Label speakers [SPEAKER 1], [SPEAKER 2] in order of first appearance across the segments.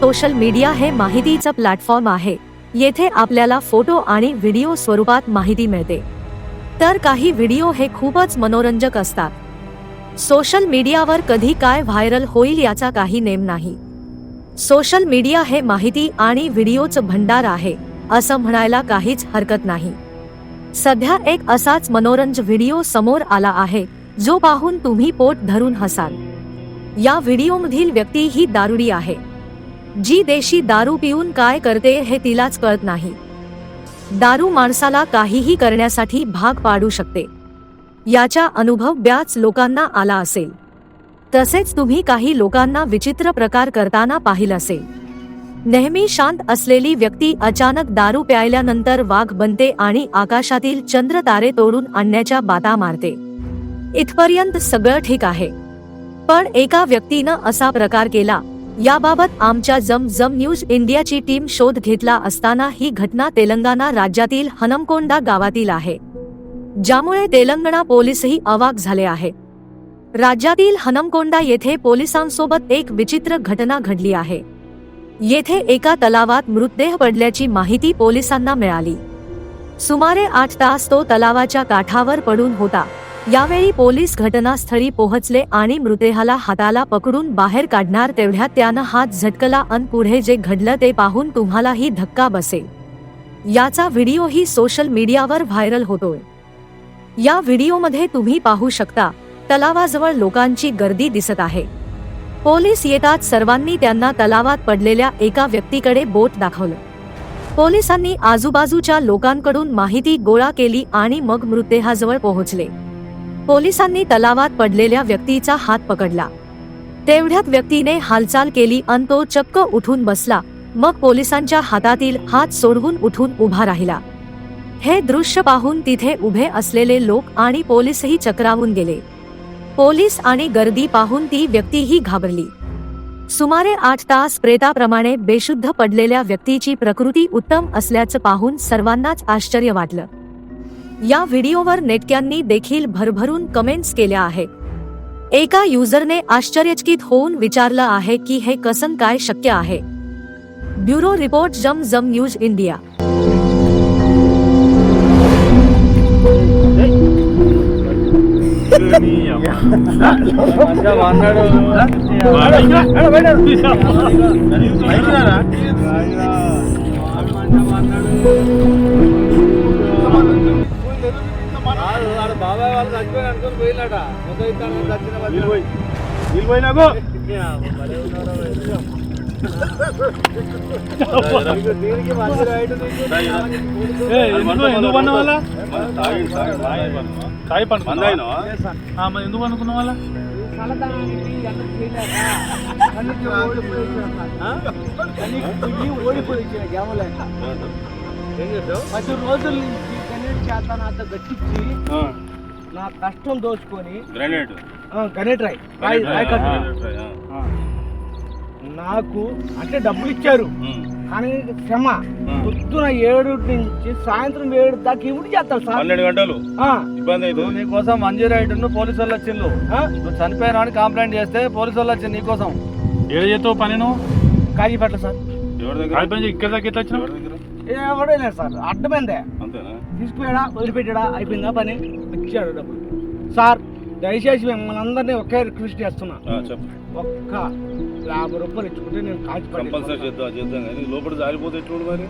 [SPEAKER 1] Social media हे माहितीचं platform आहे. येथे आपल्याला फोटो आणि व्हिडिओ स्वरूपात माहिती मिळते. तर काही व्हिडिओ हे खूपच मनोरंजक असतात. सोशल मीडियावर कधी काय व्हायरल होईल याचा काही नेम नाही. सोशल मीडिया हे माहिती आणि व्हिडिओचं भंडार आहे असं म्हणायला काहीच हरकत नाही. सध्या एक असाच मनोरंज व्हिडिओ समोर आला आहे जो पाहून तुम्ही पोट धरून हसाल. या व्हिडिओमधील व्यक्ती ही दारुडी आहे. जी देशी दारू पिऊन काय करते हे तिलाच कळत नाही. दारू माणसाला काहीही करण्यासाठी भाग पाडू शकते. याचा अनुभव ब्याच लोकांना आला असेल. तसेच तुम्ही काही लोकांना विचित्र प्रकार करताना पाहिलं असेल. नेहमी शांत असलेली व्यक्ती अचानक दारू प्यायल्यानंतर वाघ बनते आणि आकाशातील चंद्र तारे तोडून आणण्याच्या बाता मारते. इथपर्यंत सगळं ठीक आहे. पण एका व्यक्तीनं असा प्रकार केला याबाबत आमच्या जम जम न्यूज इंडियाची टीम शोध घेतला असताना ही घटना तेलंगणा राज्यातील हनमकोंडा गावातील आहे ज्यामुळे तेलंगणा पोलीसही अवाक झाले आहे. राज्यातील हनमकोंडा येथे पोलिसांसोबत एक विचित्र घटना घडली आहे. येथे एका तलावात मृतदेह पडल्याची माहिती पोलिसांना मिळाली. सुमारे आठ तास तो तलावाच्या काठावर पडून होता. यावेळी पोलीस घटनास्थळी पोहोचले आणि मृतदेहाला हाताला पकडून बाहेर काढणार तेवढ्यात त्यानं हात झटकला अन पुढे जे घडलं ते पाहून तुम्हालाही धक्का बसेल. याचा व्हिडिओही सोशल मीडियावर व्हायरल होतोय. या व्हिडिओमध्ये तुम्ही पाहू शकता तलावाजवळ लोकांची गर्दी दिसत आहे. पोलीस येतात सर्वांनी त्यांना तलावात पडलेल्या एका व्यक्तीकडे बोट दाखवलं. पोलिसांनी आजूबाजूच्या लोकांकडून माहिती गोळा केली आणि मग मृतदेहाजवळ पोहोचले. पोलिसांनी तलावात पडलेल्या व्यक्तीचा हात पकडला. तेवढ्यात व्यक्तीने हालचाल केली अन तो चक्क उठून बसला. मग पोलिसांच्या हातातील हात सोडवून उठून उभा राहिला. हे दृश्य पाहून तिथे उभे असलेले लोक आणि पोलीसही चक्रावून गेले. पोलीस आणि गर्दी पाहून ती व्यक्तीही घाबरली. सुमारे आठ तास प्रेताप्रमाणे बेशुद्ध पडलेल्या व्यक्तीची प्रकृती उत्तम असल्याचं पाहून सर्वांनाच आश्चर्य वाटलं. या व्हिडिओवर नेटक्यांनी देखील भरभरून कमेंट्स केल्या आहेत. एका युजरने आश्चर्यचकित होऊन विचारलं आहे की हे कसं काय शक्य आहे. ब्युरो रिपोर्ट जम जम न्यूज़ इंडिया.
[SPEAKER 2] వాడు బాబాయ్ వాళ్ళు చచ్చిపోయి అనుకుని పోయినాట ఒక ఇతను చచ్చిన దీనికి
[SPEAKER 3] ఎందుకు పన్న. వాళ్ళ సాయి ఎందుకు అనుకున్న వాళ్ళ? ఓడిపోయి
[SPEAKER 2] పది రోజుల నుంచి చేత గట్టించి నా కష్టం దోచుకొని
[SPEAKER 3] గ్రానైట్
[SPEAKER 2] ఆ, గణేట్ రాయ్. రాయ్ రాయ్ కట్టు. నాకు అంటే డబ్బులు ఇచ్చారు. కానీ శ్రమ. పొద్దున ఏడు నుంచి సాయంత్రం ఏడు దాకా ఇవి చేస్తారు సార్?
[SPEAKER 3] పన్నెండు గంటలు.
[SPEAKER 2] ఆ,
[SPEAKER 3] ఇబ్బంది అవుతుంది
[SPEAKER 4] నీకోసం మంజీ రైడ్ పోలీసు వాళ్ళు వచ్చిండ్రు.
[SPEAKER 2] ఆ,
[SPEAKER 4] నువ్వు చనిపోయినా అని కంప్లైంట్ చేస్తే పోలీసు వాళ్ళు వచ్చింది నీకోసం
[SPEAKER 3] ఏడ చేస్తావు పని నువ్వు?
[SPEAKER 2] కాజీపేట సార్.
[SPEAKER 3] ఎవరి దగ్గర? పని ఇక్కడ దాకా ఎట్లా వచ్చినావు?
[SPEAKER 2] ఎవడే లేదు సార్. అడ్డమైందే
[SPEAKER 3] అంతేనా?
[SPEAKER 2] తీసుకుపోయాడా వదిలిపెట్టాడా అయిపోయిందా పని? ఇచ్చాడు డబ్బులు. సార్ దయచేసి మిమ్మల్ని అందరినీ ఒకే రిక్వెస్ట్ చేస్తున్నా. ఒక్క యాభై రూపాయలు ఇచ్చుకుంటే నేను కాచి
[SPEAKER 3] కంపల్సరీ చేద్దాం చేద్దాం కానీ లోపల జారిపోతే ఎట్లు మరి?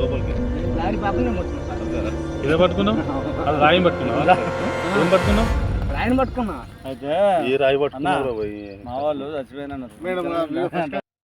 [SPEAKER 3] లోపలికి.
[SPEAKER 2] దారి పాపనే మొత్తం
[SPEAKER 3] అంతేనా?
[SPEAKER 4] ఇదే పట్టుకున్నావు? అది రాయి పట్టుకున్నావు? ఏం పట్టుకున్నావు?
[SPEAKER 2] రాయని పట్టుకున్నా.
[SPEAKER 4] అయితే
[SPEAKER 3] ఏ రాయి
[SPEAKER 4] అన్నా,
[SPEAKER 3] పట్టుకున్నావు
[SPEAKER 4] మా వాళ్ళు చచ్చిపోయినా
[SPEAKER 2] మేడం